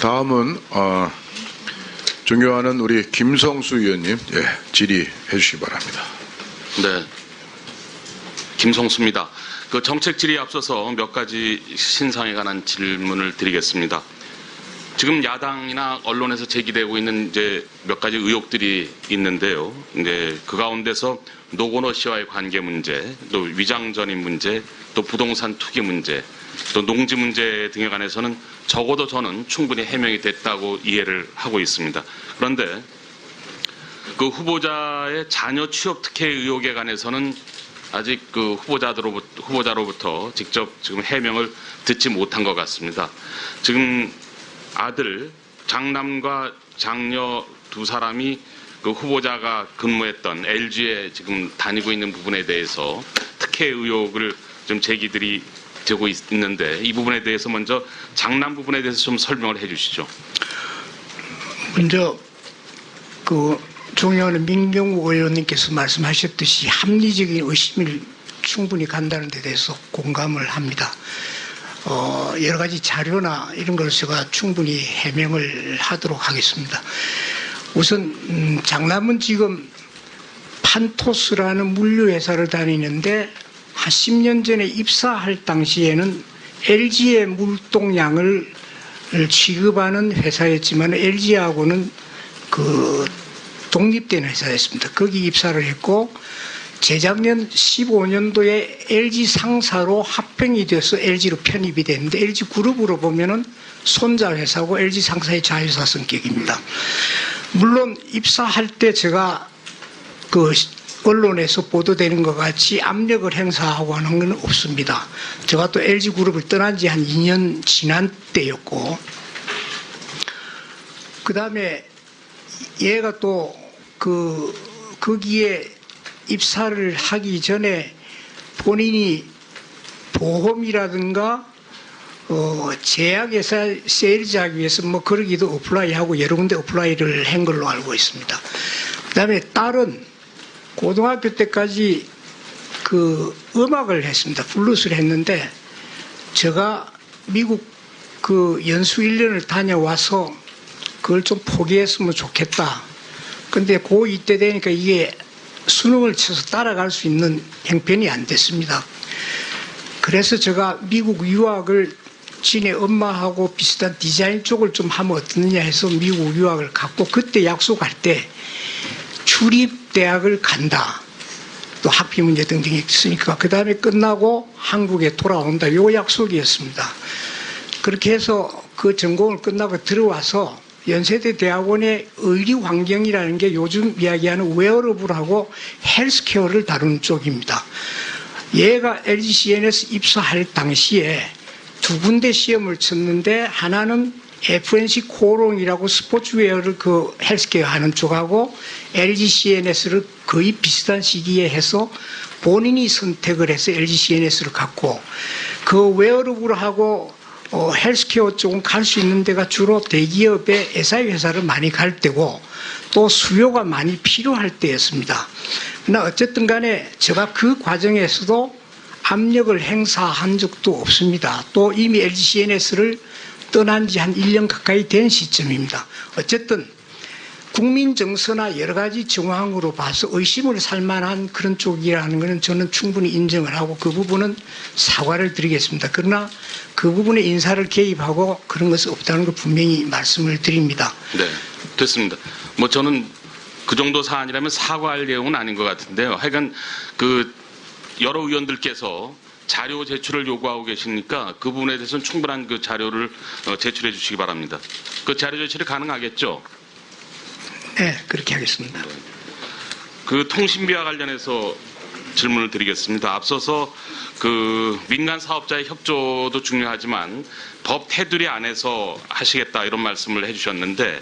다음은 어, 존경하는 우리 김성수 의원님 예, 질의해 주시기 바랍니다. 네. 김성수입니다. 그 정책 질의에 앞서서 몇 가지 신상에 관한 질문을 드리겠습니다. 지금 야당이나 언론에서 제기되고 있는 이제 몇 가지 의혹들이 있는데요. 이제 그 가운데서 노건호 씨와의 관계 문제, 또 위장전입 문제, 또 부동산 투기 문제, 또 농지 문제 등에 관해서는 적어도 저는 충분히 해명이 됐다고 이해를 하고 있습니다. 그런데 그 후보자의 자녀 취업 특혜 의혹에 관해서는 아직 그 후보자로부터, 후보자로부터 직접 지금 해명을 듣지 못한 것 같습니다. 지금 아들 장남과 장녀 두 사람이 그 후보자가 근무했던 LG에 지금 다니고 있는 부분에 대해서 특혜 의혹을 좀 제기들이 되고 있- 있는데 이 부분에 대해서 먼저 장남 부분에 대해서 좀 설명을 해주시죠. 먼저 그 존경하는 민경욱 의원님께서 말씀하셨듯이 합리적인 의심을 충분히 간다는 데 대해서 공감을 합니다. 어, 여러 가지 자료나 이런 걸 제가 충분히 해명을 하도록 하겠습니다. 우선 음, 장남은 지금 판토스라는 물류회사를 다니는데 한 10년 전에 입사할 당시에는 LG의 물동량을 취급하는 회사였지만 LG하고는 그 독립된 회사였습니다. 거기 입사를 했고 재작년 15년도에 LG 상사로 합병이 돼서 LG로 편입이 됐는데 LG 그룹으로 보면은 손자 회사고 LG 상사의 자회사 성격입니다. 물론 입사할 때 제가 그 언론에서 보도되는 것 같이 압력을 행사하고 하는 건 없습니다. 제가 또 LG 그룹을 떠난 지 한 2년 지난 때였고 그 다음에 얘가 또 그 거기에 입사를 하기 전에 본인이 보험이라든가 어, 제약회사 세일즈하기 위해서 뭐 그러기도 어플라이하고 여러 군데 어플라이를 한 걸로 알고 있습니다. 그 다음에 딸은 고등학교 때까지 그 음악을 했습니다. 블루스를 했는데 제가 미국 그 연수 1년을 다녀와서 그걸 좀 포기했으면 좋겠다. 근데 고2 때 되니까 이게 수능을 쳐서 따라갈 수 있는 형편이 안 됐습니다. 그래서 제가 미국 유학을 지네 엄마하고 비슷한 디자인 쪽을 좀 하면 어떻느냐 해서 미국 유학을 갔고 그때 약속할 때 출입 대학을 간다. 또 학비 문제 등등이 있으니까 그 다음에 끝나고 한국에 돌아온다. 요 약속이었습니다. 그렇게 해서 그 전공을 끝나고 들어와서 연세대 대학원의 의리 환경이라는 게 요즘 이야기하는 웨어러블하고 헬스케어를 다루는 쪽입니다. 얘가 LGCN에서 입사할 당시에 두 군데 시험을 쳤는데 하나는 FNC 코롱이라고 스포츠웨어를 그 헬스케어 하는 쪽하고 LGCNS를 거의 비슷한 시기에 해서 본인이 선택을 해서 LGCNS를 갖고 그 웨어러블하고 어, 헬스케어 쪽은 갈 수 있는 데가 주로 대기업의 SI 회사를 많이 갈 때고 또 수요가 많이 필요할 때였습니다. 그러나 어쨌든 간에 제가 그 과정에서도 압력을 행사한 적도 없습니다. 또 이미 LGCNS를 떠난 지 한 1년 가까이 된 시점입니다. 어쨌든 국민 정서나 여러 가지 정황으로 봐서 의심을 살 만한 그런 쪽이라는 것은 저는 충분히 인정을 하고 그 부분은 사과를 드리겠습니다. 그러나 그 부분에 인사를 개입하고 그런 것은 없다는 걸 분명히 말씀을 드립니다. 네, 됐습니다. 뭐 저는 그 정도 사안이라면 사과할 내용은 아닌 것 같은데요. 하여간 그 여러 의원들께서 자료 제출을 요구하고 계시니까 그 부분에 대해서는 충분한 그 자료를 어, 제출해 주시기 바랍니다. 그 자료 제출이 가능하겠죠? 네, 그렇게 하겠습니다. 그 통신비와 관련해서 질문을 드리겠습니다. 앞서서 그 민간 사업자의 협조도 중요하지만 법 테두리 안에서 하시겠다 이런 말씀을 해주셨는데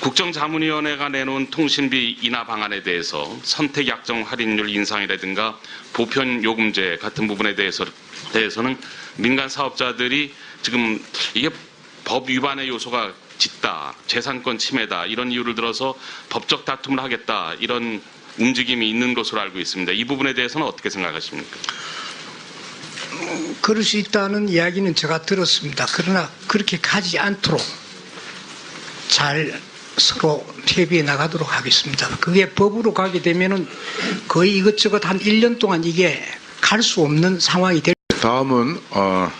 국정자문위원회가 내놓은 통신비 인하 방안에 대해서 선택 약정 할인율 인상이라든가 보편 요금제 같은 부분에 대해서 대해서는 민간 사업자들이 지금 이게 법 위반의 요소가 짙다, 재산권 침해다 이런 이유를 들어서 법적 다툼을 하겠다 이런 움직임이 있는 것으로 알고 있습니다. 이 부분에 대해서는 어떻게 생각하십니까? 그럴 수 있다는 이야기는 제가 들었습니다. 그러나 그렇게 가지 않도록 잘 서로 협의해 나가도록 하겠습니다. 그게 법으로 가게 되면은 거의 이것저것 한 1년 동안 이게 갈 수 없는 상황이 될 다음은 어,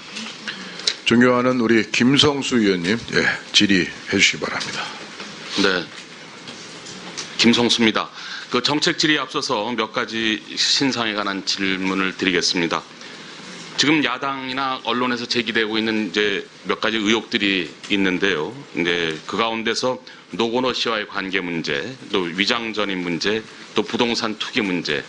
존경하는 우리 김성수 의원님 예, 질의해 주시기 바랍니다. 네. 김성수입니다. 그 정책 질의에 앞서서 몇 가지 신상에 관한 질문을 드리겠습니다. 지금 야당이나 언론에서 제기되고 있는 이제 몇 가지 의혹들이 있는데요. 이제 그 가운데서 노건호 씨와의 관계 문제, 또 위장전입 문제, 또 부동산 투기 문제,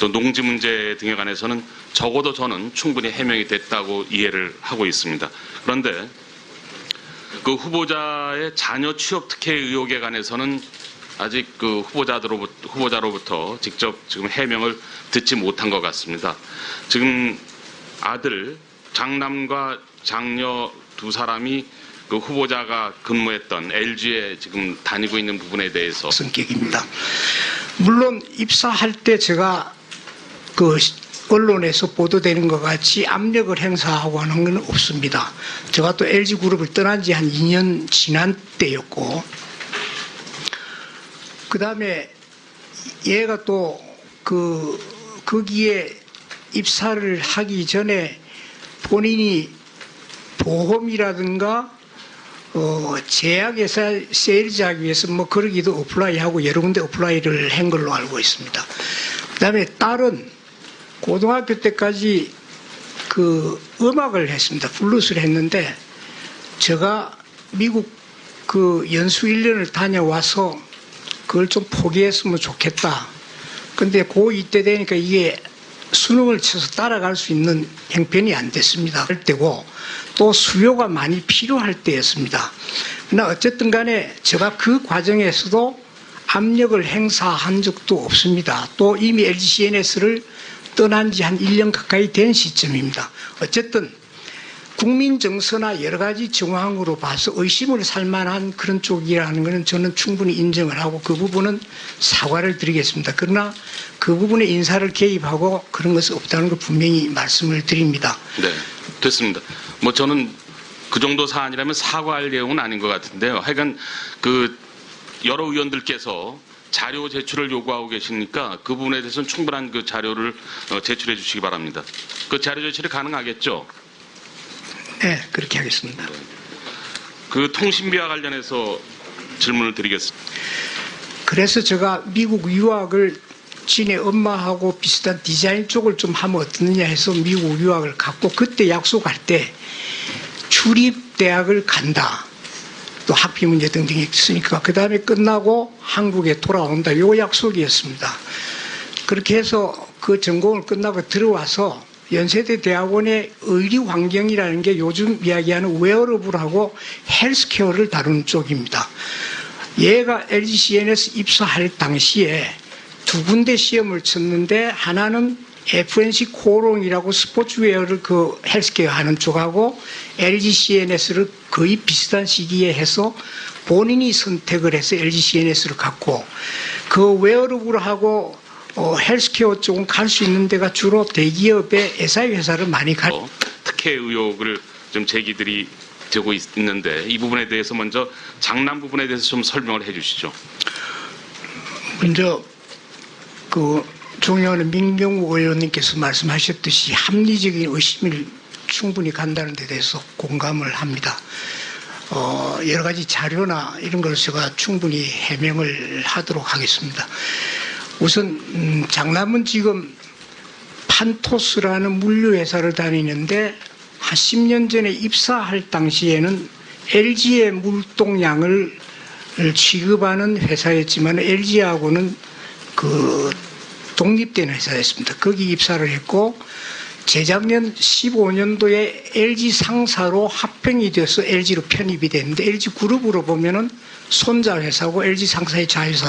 또 농지 문제 등에 관해서는 적어도 저는 충분히 해명이 됐다고 이해를 하고 있습니다. 그런데 그 후보자의 자녀 취업 특혜 의혹에 관해서는 아직 그 후보자로부터, 후보자로부터 직접 지금 해명을 듣지 못한 것 같습니다. 지금 아들 장남과 장녀 두 사람이 그 후보자가 근무했던 LG에 지금 다니고 있는 부분에 대해서 성격입니다. 물론 입사할 때 제가 그 언론에서 보도되는 것 같이 압력을 행사하고 하는 건 없습니다. 제가 또 LG그룹을 떠난 지 한 2년 지난 때였고, 그 다음에 얘가 또 그, 거기에 입사를 하기 전에 본인이 보험이라든가 어, 제약회사 세일즈하기 위해서 뭐 그러기도 어플라이하고 여러 군데 어플라이를 한 걸로 알고 있습니다. 그 다음에 딸은 고등학교 때까지 그 음악을 했습니다. 블루스를 했는데 제가 미국 그 연수 1년을 다녀와서 그걸 좀 포기했으면 좋겠다. 근데 고2 때 되니까 이게 수능을 쳐서 따라갈 수 있는 형편이 안 됐습니다. 할 때고 또 수요가 많이 필요할 때였습니다. 그러나 어쨌든 간에 제가 그 과정에서도 압력을 행사한 적도 없습니다. 또 이미 LG CNS를 떠난 지 한 1년 가까이 된 시점입니다. 어쨌든 국민 정서나 여러 가지 정황으로 봐서 의심을 살 만한 그런 쪽이라는 것은 저는 충분히 인정을 하고 그 부분은 사과를 드리겠습니다. 그러나 그 부분에 인사를 개입하고 그런 것은 없다는 걸 분명히 말씀을 드립니다. 네, 됐습니다. 뭐 저는 그 정도 사안이라면 사과할 내용은 아닌 것 같은데요. 하여간 그 여러 의원들께서 자료 제출을 요구하고 계시니까 그 부분에 대해서는 충분한 그 자료를 어, 제출해 주시기 바랍니다. 그 자료 제출이 가능하겠죠? 네, 그렇게 하겠습니다. 그 통신비와 관련해서 질문을 드리겠습니다. 그래서 제가 미국 유학을 진의 엄마하고 비슷한 디자인 쪽을 좀 하면 어떻느냐 해서 미국 유학을 갔고 그때 약속할 때 출입 대학을 간다. 또 학비 문제 등등이 있으니까 그 다음에 끝나고 한국에 돌아온다. 요 약속이었습니다. 그렇게 해서 그 전공을 끝나고 들어와서 연세대 대학원의 의리 환경이라는 게 요즘 이야기하는 웨어러블하고 헬스케어를 다루는 쪽입니다. 얘가 LG CNS 입사할 당시에 두 군데 시험을 쳤는데 하나는 FNC 코롱이라고 스포츠웨어를 그 헬스케어 하는 쪽하고 LG CNS를 거의 비슷한 시기에 해서 본인이 선택을 해서 LG CNS를 갖고 그 웨어러블하고 어, 헬스케어 쪽은 갈 수 있는 데가 주로 대기업의 SI 회사를 많이 갈 어, 특혜 의혹을 좀 제기들이 되고 있- 있는데 이 부분에 대해서 먼저 장남 부분에 대해서 좀 설명을 해 주시죠. 먼저 그 존경하는 민경욱 의원님께서 말씀하셨듯이 합리적인 의심을 충분히 간다는 데 대해서 공감을 합니다. 어, 여러 가지 자료나 이런 걸 제가 충분히 해명을 하도록 하겠습니다. 우선 음, 장남은 지금 판토스라는 물류회사를 다니는데 한 10년 전에 입사할 당시에는 LG의 물동량을 취급하는 회사였지만 LG하고는 그 독립된 회사였습니다. 거기 입사를 했고 재작년 15년도에 LG 상사로 합병이 돼서 LG로 편입이 됐는데 LG 그룹으로 보면은 손자 회사고 LG 상사의 자회사